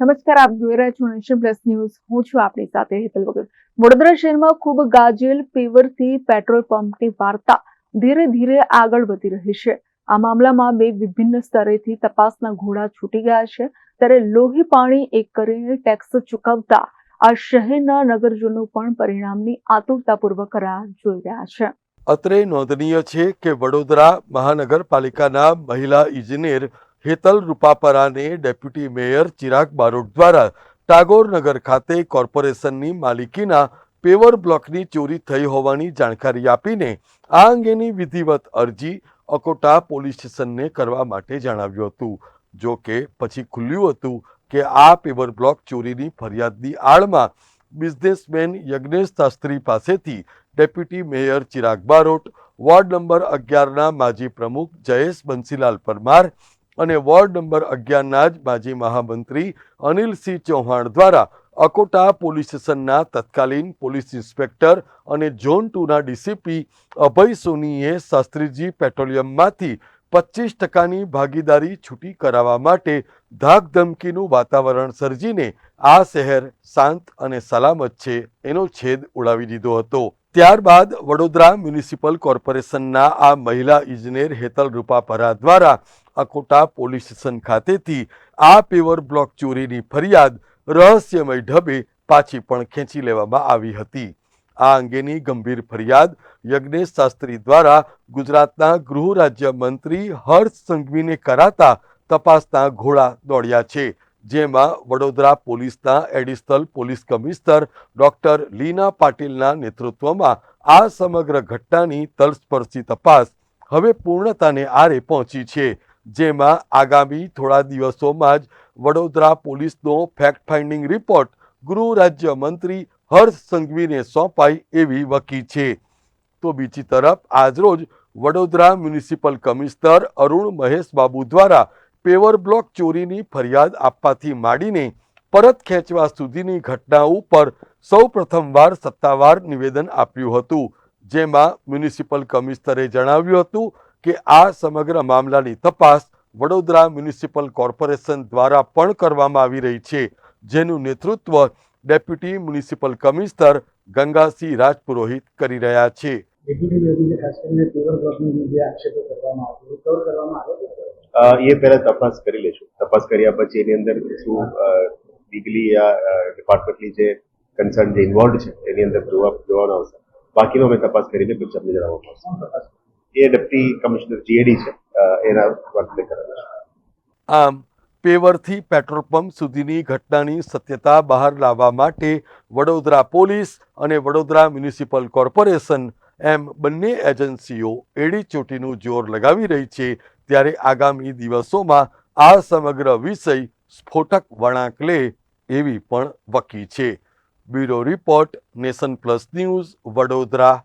નમસ્કાર, આપ જોઈ રહ્યા છો નેશન પ્લસ ન્યૂઝ. હું છું આપની સાથે હેતલ વગર. વડોદરા શહેરમાં ખૂબ ગાજેલ પેવરથી પેટ્રોલ પંપની વાર્તા ધીરે ધીરે આગળ વધી રહી છે. આ મામલામાં બે વિભિન્ન સ્તરેથી તપાસના ઘોડા છૂટી ગયા છે. ત્યારે લોહી પાણી એક કરીને ટેક્સ ચૂકવતા આ શહેરના નગરજનો પણ પરિણામની આતુરતાપૂર્વક રાહ જોઈ રહ્યા છે. અત્રે નોંધનીય છે કે વડોદરા મહાનગરપાલિકાના મહિલા ઇજનેર હેતલ રૂપાપરાને ડેપ્યુટી મેયર ચિરાગ બારોટ દ્વારા ટાગોર નગર ખાતે કોર્પોરેશનની માલિકીના પેવર બ્લોકની ચોરી થઈ હોવાની જાણકારી આપીને આ અંગેની વિધિવત અરજી અકોટા પોલીસ સ્ટેશનને કરવા માટે જણાવ્યું હતું. જો કે પછી ખુલ્યું હતું કે આ પેવર બ્લોક ચોરીની ફરિયાદની આડમાં બિઝનેસમેન યજ્ઞેશ શાસ્ત્રી પાસેથી deputy mayor Chirag Barot, ward number અગિયારના માજી પ્રમુખ જયેશ બંસીલાલ પરમાર અને વોર્ડ નંબર અગિયારના જ માજી મહામંત્રી અનિલસિંહ ચૌહાણ દ્વારા અકોટા પોલીસ સ્ટેશનના તત્કાલીન પોલીસ ઇન્સ્પેક્ટર અને ઝોન ટુના ડીસીપી અભય સોનીએ શાસ્ત્રીજી પેટ્રોલિયમમાંથી પચીસ ટકાની ભાગીદારી છૂટી કરાવવા માટે ધાકધમકીનું વાતાવરણ સર્જીને આ શહેર શાંત અને સલામત છે એનો છેદ ઉડાવી દીધો હતો. ત્યારબાદ વડોદરા મ્યુનિસિપલ કોર્પોરેશનના આ મહિલા ઇજનેર હેતલ રૂપાપરા દ્વારા અકોટા પોલીસ સ્ટેશન ખાતેથી આ પેવર બ્લોક ચોરીની ફરિયાદ રહસ્યમય ઢબે પાછી પણ ખેંચી લેવામાં આવી હતી. આ અંગેની ગંભીર ફરિયાદ યજ્ઞેશ શાસ્ત્રી દ્વારા ગુજરાતના ગૃહ રાજ્ય મંત્રી હર્ષ સંઘવીને કરાતા તપાસના ઘોડા દોડ્યા છે, જેમાં વડોદરા પોલીસના additional police commissioner doctor Leena પાટીલના નેતૃત્વમાં આ સમગ્ર ઘટનાની તલસ્પર્શી તપાસ હવે પૂર્ણતાને આરે પહોંચી છે. જેમાં આગામી થોડા દિવસોમાં જ વડોદરા પોલીસનો ફેક્ટ ફાઇન્ડિંગ રિપોર્ટ ગૃહ રાજ્ય મંત્રી હર્ષ સંઘવીને સોંપાય એવી વકી છે. તો બીજી તરફ આજરોજ વડોદરા મ્યુનિસિપલ કમિશનર અરુણ મહેશ બાબુ દ્વારા પેવર બ્લોક ચોરીની ફરિયાદ આપવાથી માંડીને પરત ખેંચવા સુધીની ઘટના ઉપર સૌ પ્રથમવાર સત્તાવાર નિવેદન આપ્યું હતું. જેમાં મ્યુનિસિપલ કમિશનરે જણાવ્યું હતું કે આ સમગ્ર મામલાની તપાસ વડોદરા મ્યુનિસિપલ કોર્પોરેશન દ્વારા પણ કરવામાં આવી રહી છે જેનું નેતૃત્વ deputy municipal commissioner Gangasingh Rajpurohit કરી રહ્યા છે. એ પહેલા તપાસ કરી લેશું. તપાસ કર્યા પછી એની અંદર શું લીગલી આ ડિપાર્ટમેન્ટની જે કન્સર્ન જે ઇન્વોલ્વ છે એની અંદર જોવા જોવાનું આવશે. બાકીનો અમે તપાસ કરીને પછી તમને જણાવવામાં આવશે. એ ડેપ્ટી કમિશનર જીએડી છે. એના વર્કને છે. આમ, પેવરથી પેટ્રોલ પંપ સુધીની ઘટનાની સત્યતા બહાર લાવવા માટે વડોદરા પોલીસ અને વડોદરા મ્યુનિસિપલ કોર્પોરેશન એમ બંને એજન્સીઓ એડી ચોટીનું જોર લગાવી રહી છે ત્યારે આગામી દિવસોમાં આ સમગ્ર વિષય સ્ફોટક વળાંક લે એવી પણ વકી છે. Bureau report Nation Plus News, Vadodara.